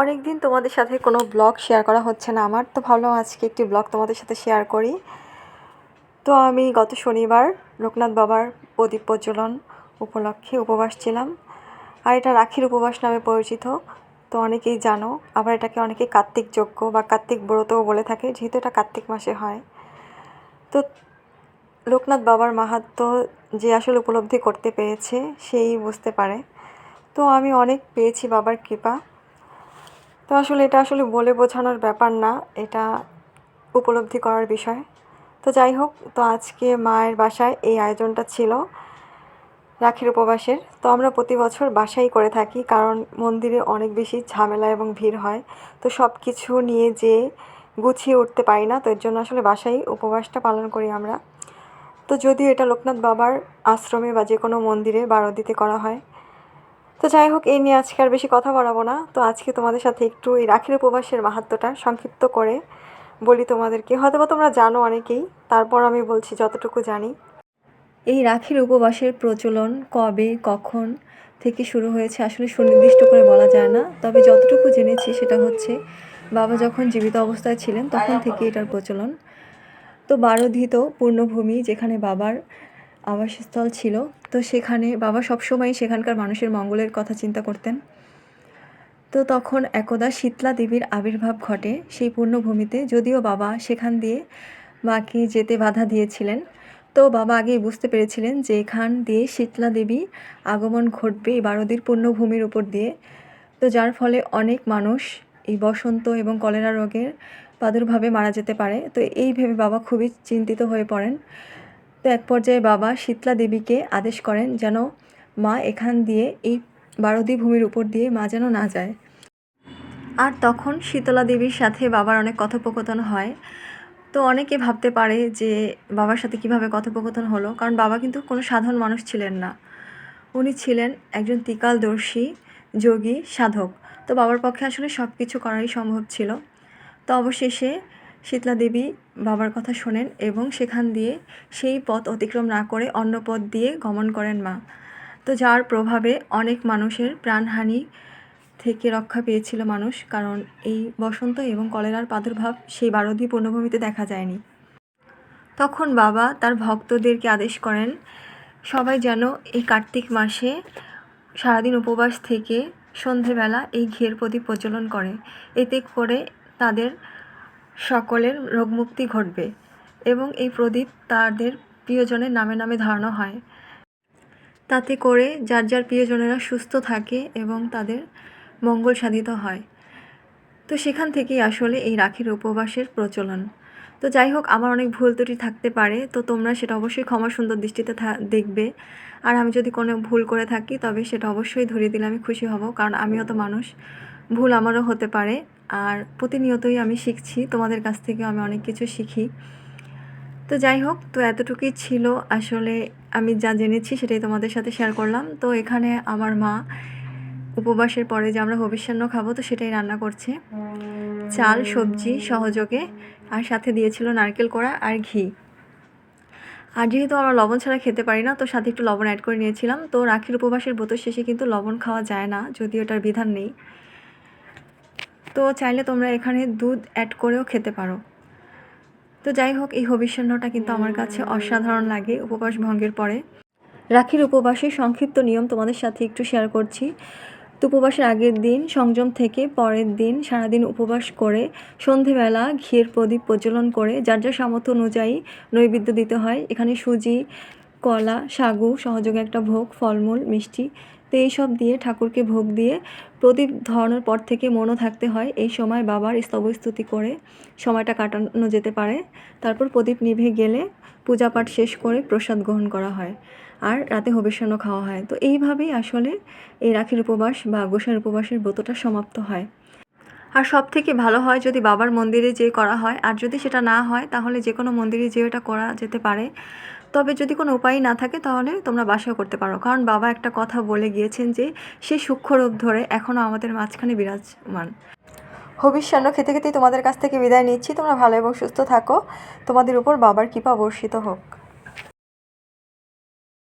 অনেক দিন তোমাদের সাথে কোনো ব্লগ শেয়ার করা হচ্ছে না আমার। তো ভাবলাম আজকে একটি ব্লগ তোমাদের সাথে শেয়ার করি। তো আমি গত শনিবার লোকনাথ বাবার প্রদীপ প্রজ্বলন উপলক্ষে উপবাস ছিলাম। আর এটা রাখির উপবাস নামে পরিচিত। তো অনেকেই জানো, আবার এটাকে অনেকে কার্তিক যজ্ঞ বা কার্তিক ব্রতও বলে থাকে, যেহেতু এটা কার্তিক মাসে হয়। তো লোকনাথ বাবার মাহাত্ম যে আসলে উপলব্ধি করতে পেরেছে, সেই বুঝতে পারে। তো আমি অনেক পেয়েছি বাবার কৃপা। তো আসলে এটা আসলে বলে বোঝানোর ব্যাপার না, এটা উপলব্ধি করার বিষয়। তো যাই হোক, তো আজকে মায়ের বাসায় এই আয়োজনটা ছিল, রাখির উপবাসের। তো আমরা প্রতি বছর বাসাই করে থাকি, কারণ মন্দিরে অনেক বেশি ঝামেলা এবং ভিড় হয়। তো সব কিছু নিয়ে যে গুছিয়ে উঠতে পারি না, তো এর জন্য আসলে বাসাই উপবাসটা পালন করি আমরা। তো যদিও এটা লোকনাথ বাবার আশ্রমে বা যে কোনো মন্দিরে বারোদিতে করা হয় তো যাই হোক, এই নিয়ে আজকে আর বেশি কথা বাড়াবো না। তো আজকে তোমাদের সাথে একটু এই রাখির উপবাসের মাহাত্মটা সংক্ষিপ্ত করে বলি তোমাদেরকে। হয়তো বা তোমরা জানো অনেকেই, তারপর আমি বলছি যতটুকু জানি। এই রাখির উপবাসের প্রচলন কবে, কখন থেকে শুরু হয়েছে আসলে সুনির্দিষ্ট করে বলা যায় না। তবে যতটুকু জেনেছি সেটা হচ্ছে, বাবা যখন জীবিত অবস্থায় ছিলেন তখন থেকে এটার প্রচলন। তো বারোধিত পূর্ণভূমি যেখানে বাবার আবাসস্থল ছিল। তো সেখানে বাবা সবসময় সেখানকার মানুষের মঙ্গলের কথা চিন্তা করতেন। তো তখন একদা শীতলা দেবীর আবির্ভাব ঘটে সেই পূর্ণভূমিতে। যদিও বাবা সেখান দিয়ে মাকে যেতে বাধা দিয়েছিলেন। তো বাবা আগেই বুঝতে পেরেছিলেন যে এখান দিয়ে শীতলা দেবী আগমন ঘটবে এই বারোদির পূর্ণভূমির উপর দিয়ে। তো যার ফলে অনেক মানুষ এই বসন্ত এবং কলেরা রোগের প্রাদুর্ভাবে মারা যেতে পারে। তো এই ভেবে বাবা খুবই চিন্তিত হয়ে পড়েন। তো এক পর্যায়ে বাবা শীতলা দেবীকে আদেশ করেন যেন মা এখান দিয়ে এই বারোদি ভূমির উপর দিয়ে মা যেন না যায়। আর তখন শীতলা দেবীর সাথে বাবার অনেক কথোপকথন হয়। তো অনেকে ভাবতে পারে যে বাবার সাথে কীভাবে কথোপকথন হলো, কারণ বাবা কিন্তু কোনো সাধারণ মানুষ ছিলেন না। উনি ছিলেন একজন তিকালদর্শী যোগী সাধক। তো বাবার পক্ষে আসলে সব কিছু করাই সম্ভব ছিল। তো অবশেষে শীতলা দেবী বাবার কথা শোনেন এবং সেখান দিয়ে সেই পথ অতিক্রম না করে অন্য পথ দিয়ে গমন করেন মা। তো যার প্রভাবে অনেক মানুষের প্রাণহানি থেকে রক্ষা পেয়েছিল মানুষ, কারণ এই বসন্ত এবং কলেরার প্রাদুর্ভাব সেই বারোদি পূর্ণভূমিতে দেখা যায়নি। তখন বাবা তার ভক্তদেরকে আদেশ করেন, সবাই যেন এই কার্তিক মাসে সারাদিন উপবাস থেকে সন্ধেবেলা এই ঘের প্রদীপ প্রজ্বলন করে। এতে করে তাদের সকলের রোগমুক্তি ঘটবে এবং এই প্রদীপ তাদের প্রিয়জনের নামে নামে ধরানো হয়। তাতে করে যার যার প্রিয়জনেরা সুস্থ থাকে এবং তাদের মঙ্গল সাধিত হয়। তো সেখান থেকেই আসলে এই রাখির উপবাসের প্রচলন। তো যাই হোক, আমার অনেক ভুল ত্রুটি থাকতে পারে, তো তোমরা সেটা অবশ্যই ক্ষমা সুন্দর দৃষ্টিতে দেখবে। আর আমি যদি কোনো ভুল করে থাকি, তবে সেটা অবশ্যই ধরিয়ে দিলে আমি খুশি হব, কারণ আমিও তো মানুষ, ভুল আমারও হতে পারে। আর প্রতিনিয়তই আমি শিখছি, তোমাদের কাছ থেকে আমি অনেক কিছু শিখি। তো যাই হোক, তো এতটুকুই ছিল আসলে আমি যা জেনেছি সেটাই তোমাদের সাথে শেয়ার করলাম। তো এখানে আমার মা উপবাসের পরে যে আমরা ভবিষ্যান্ন খাব, তো সেটাই রান্না করছে। চাল, সবজি, সহযোগে, আর সাথে দিয়েছিল নারকেল কোড়া আর ঘি। আর যেহেতু আমরা লবণ ছাড়া খেতে পারি না, তো সাথে একটু লবণ অ্যাড করে নিয়েছিলাম। তো রাখির উপবাসের ব্রত শেষে কিন্তু লবণ খাওয়া যায় না, যদিও এটার বিধান নেই। তো চাইলে তোমরা এখানে দুধ অ্যাড করেও খেতে পারো। তো যাই হোক, এই হবিষ্যান্নটা কিন্তু আমার কাছে অসাধারণ লাগে উপবাস ভঙ্গের পরে। রাখির উপবাসের সংক্ষিপ্ত নিয়ম তোমাদের সাথে একটু শেয়ার করছি। তো উপবাসের আগের দিন, সংযম থেকে পরের দিন সারাদিন উপবাস করে, সন্ধেবেলা ঘিয়ের প্রদীপ প্রজ্বলন করে, যার যার সামর্থ্য অনুযায়ী নৈবেদ্য দিতে হয়। এখানে সুজি, কলা, সাগু, সহযোগে একটা ভোগ, ফলমূল, মিষ্টি তো এইসব দিয়ে ঠাকুরকে ভোগ দিয়ে প্রদীপ ধরানোর পর থেকে মনও থাকতে হয়। এই সময় বাবার স্তবস্তুতি করে সময়টা কাটানো যেতে পারে। তারপর প্রদীপ নিভে গেলে পূজা পাঠ শেষ করে প্রসাদ গ্রহণ করা হয় আর রাতে হবিষ্যান্ন খাওয়া হয়। তো এইভাবেই আসলে এই রাখির উপবাস বা গোসাইয়ের উপবাসের ব্রতটা সমাপ্ত হয়। আর সব থেকে ভালো হয় যদি বাবার মন্দিরে যে করা হয়। আর যদি সেটা না হয়, তাহলে যে কোনো মন্দিরে যে এটা করা যেতে পারে। তবে যদি কোনো উপায় না থাকে তাহলে তোমরা বাসাও করতে পারো। কারণ বাবা একটা কথা বলে গিয়েছেন যে, সে সূক্ষ্ম রূপ ধরে এখনও আমাদের মাঝখানে বিরাজমান। হবিষ্যান্ন খেতে খেতেই তোমাদের কাছ থেকে বিদায় নিচ্ছি। তোমরা ভালো এবং সুস্থ থাকো। তোমাদের উপর বাবার কৃপা বর্ষিত হোক।